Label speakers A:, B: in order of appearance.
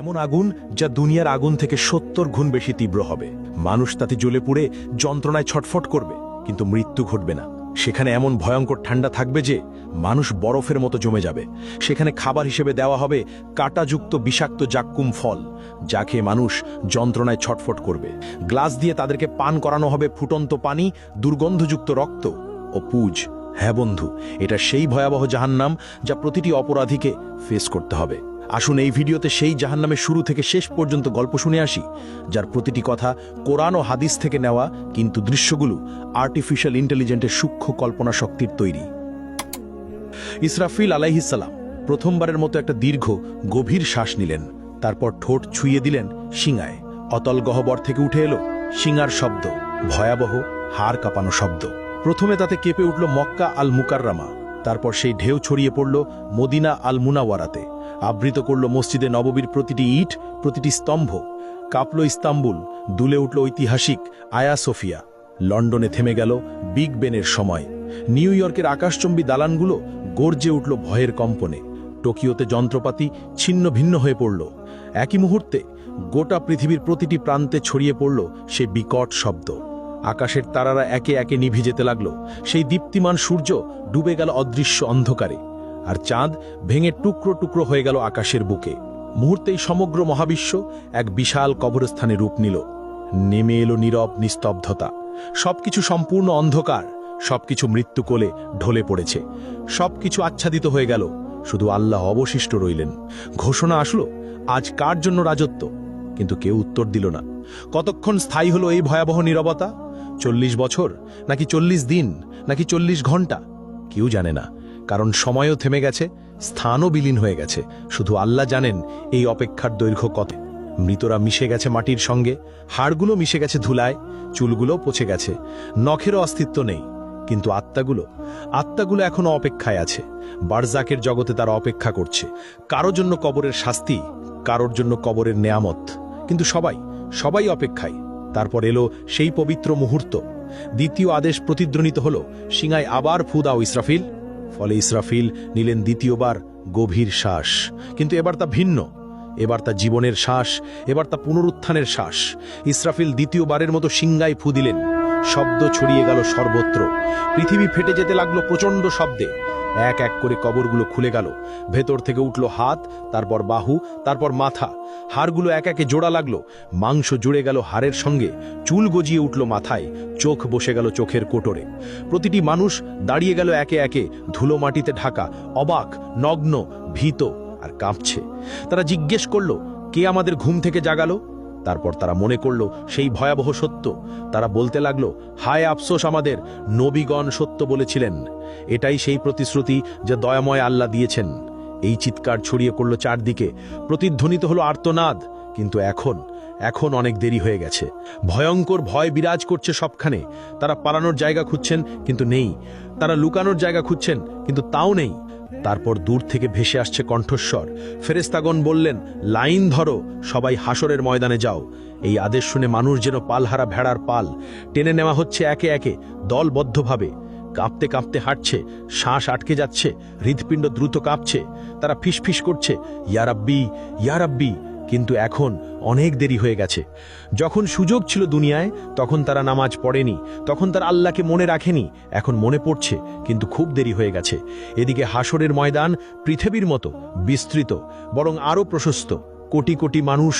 A: এমন আগুন যা দুনিয়ার আগুন থেকে সত্তর গুণ বেশি তীব্র হবে। মানুষ তাতে জ্বলে পুড়ে যন্ত্রণায় ছটফট করবে, কিন্তু মৃত্যু ঘটবে না। সেখানে এমন ভয়ঙ্কর ঠান্ডা থাকবে যে মানুষ বরফের মতো জমে যাবে। সেখানে খাবার হিসেবে দেওয়া হবে কাঁটাযুক্ত বিষাক্ত জাক্কুম ফল, যা খেয়ে মানুষ যন্ত্রণায় ছটফট করবে। গ্লাস দিয়ে তাদেরকে পান করানো হবে ফুটন্ত পানি, দুর্গন্ধযুক্ত রক্ত ও পুজ। হ্যাঁ বন্ধু, এটা সেই ভয়াবহ জাহান্নাম যা প্রতিটি অপরাধীকে ফেস করতে হবে। আসুন এই ভিডিওতে সেই জাহান্নামের শুরু থেকে শেষ পর্যন্ত গল্প শুনে আসি, যার প্রতিটি কথা কোরআন ও হাদিস থেকে নেওয়া, কিন্তু দৃশ্যগুলো আর্টিফিশিয়াল ইন্টেলিজেন্টের সূক্ষ্ম কল্পনা শক্তির তৈরি। ইসরাফিল আলাইহিসাল্লাম প্রথমবারের মতো একটা দীর্ঘ, গভীর শ্বাস নিলেন। তারপর ঠোঁট ছুঁয়ে দিলেন শিঙায়। অতল গহবর থেকে উঠে এলো শিঙার শব্দ, ভয়াবহ হাড় কাঁপানো শব্দ। প্রথমে তাতে কেঁপে উঠল মক্কা আল মুকাররামা তারপর সেই ঢেউ ছড়িয়ে পড়ল মদিনা আল মুনাওয়ারাতে আবৃত করল মসজিদে নববীর প্রতিটি ইট, প্রতিটি স্তম্ভ। কাঁপল ইস্তাম্বুল, দুলে উঠল ঐতিহাসিক আয়া সোফিয়া। লন্ডনে থেমে গেল বিগ বেনের সময়। নিউ ইয়র্কের আকাশচম্বী দালানগুলো গর্জে উঠল ভয়ের কম্পনে। টোকিওতে যন্ত্রপাতি ছিন্ন ভিন্ন হয়ে পড়ল। একই মুহূর্তে গোটা পৃথিবীর প্রতিটি প্রান্তে ছড়িয়ে পড়ল সে বিকট শব্দ। আকাশের তারারা একে একে নিভে যেতে লাগল। সেই দীপ্তিমান সূর্য ডুবে গেল অদৃশ্য অন্ধকারে, আর চাঁদ ভেঙে টুকরো টুকরো হয়ে গেল আকাশের বুকে। মুহূর্তেই সমগ্র মহাবিশ্ব এক বিশাল কবরস্থানে রূপ নিল। নেমে এলো নীরব নিস্তব্ধতা। সবকিছু সম্পূর্ণ অন্ধকার, সবকিছু মৃত্যু কোলে ঢলে পড়েছে। সবকিছু আচ্ছাদিত হয়ে গেল, শুধু আল্লাহ অবশিষ্ট রইলেন। ঘোষণা আসলো, আজ কার জন্য রাজত্ব? কিন্তু কেউ উত্তর দিল না। কতক্ষণ স্থায়ী হলো এই ভয়াবহ নীরবতা? চল্লিশ বছর, নাকি চল্লিশ দিন, নাকি চল্লিশ ঘণ্টা? কেউ জানে না, কারণ সময়ও থেমে গেছে, স্থানও বিলীন হয়ে গেছে। শুধু আল্লাহ জানেন এই অপেক্ষার দৈর্ঘ্য কত। মৃতরা মিশে গেছে মাটির সঙ্গে, হাড়গুলো মিশে গেছে ধুলায় চুলগুলো পচে গেছে। নখেরও অস্তিত্ব নেই, কিন্তু আত্মাগুলো আত্মাগুলো এখনও অপেক্ষায় আছে। বারজাকের জগতে তারা অপেক্ষা করছে। কারও জন্য কবরের শাস্তি, কারোর জন্য কবরের নেয়ামত। কিন্তু সবাই সবাই অপেক্ষায়। তারপর এলো সেই পবিত্র মুহূর্ত। দ্বিতীয় আদেশ প্রতিদ্বনিত হল সিঙায় আবার ফু দাও ইসরাফিল। ফলে ইসরাফিল নিলেন দ্বিতীয়বার গভীর শ্বাস। কিন্তু এবার তা ভিন্ন। এবার তা জীবনের শ্বাস, এবার তা পুনরুত্থানের শ্বাস। ইসরাফিল দ্বিতীয়বারের মতো সিংগায় ফু দিলেন। শব্দ ছড়িয়ে গেল সর্বত্র। পৃথিবী ফেটে যেতে লাগল প্রচণ্ড শব্দে। এক এক করে কবরগুলো খুলে গেল। ভেতর থেকে উঠল হাত, তারপর বাহু, তারপর মাথা। হাড়গুলো এক একে জোড়া লাগল। মাংস জুড়ে গেল হাড়ের সঙ্গে। চুল গজিয়ে উঠল মাথায়। চোখ বসে গেল চোখের কোটরে। প্রতিটি মানুষ দাঁড়িয়ে গেল একে একে। ধুলো মাটিতে ঢাকা। অবাক, নগ্ন, ভীত আর কাঁপছে। তারা জিজ্ঞেস করল, কে আমাদের ঘুম থেকে জাগালো? তারপর তারা মনে করল সেই ভয়াবহ সত্য। তারা বলতে লাগল, হায় আফসোস আমাদের, নবীগণ সত্য বলেছিলেন। এটাই সেই প্রতিশ্রুতি যা দয়াময় আল্লাহ দিয়েছেন। এই চিৎকার ছড়িয়ে পড়ল চারদিকে। প্রতিধ্বনিত হলো আর্তনাদ। কিন্তু এখন এখন অনেক দেরি হয়ে গেছে। ভয়ঙ্কর ভয় বিরাজ করছে সবখানে। তারা পালানোর জায়গা খুঁজছেন, কিন্তু নেই। তারা লুকানোর জায়গা খুঁজছেন, কিন্তু তাও নেই। তারপর দূর থেকে ভেসে আসছে কণ্ঠস্বর। ফেরেস্তাগণ বললেন, লাইন ধরো, সবাই হাসরের ময়দানে যাও। এই আদেশ শুনে মানুষ যেন পালহারা ভেড়ার পাল। টেনে নেওয়া হচ্ছে একে একে, দলবদ্ধভাবে। কাঁপতে কাঁপতে হাঁটছে, শ্বাস আটকে যাচ্ছে, হৃদপিণ্ড দ্রুত কাঁপছে। তারা ফিসফিস করছে ইয়ারাব্বি ইয়ারাব্বি কিন্তু এখন অনেক দেরি হয়ে গেছে। যখন সুযোগ ছিল দুনিয়ায়, তখন তারা নামাজ পড়েনি, তখন তারা আল্লাহকে মনে রাখেনি, এখন মনে পড়ছে, কিন্তু খুব দেরি হয়ে গেছে। এদিকে হাসরের ময়দান পৃথিবীর মতো, বিস্তৃত, বরং আরও প্রশস্ত। কোটি কোটি মানুষ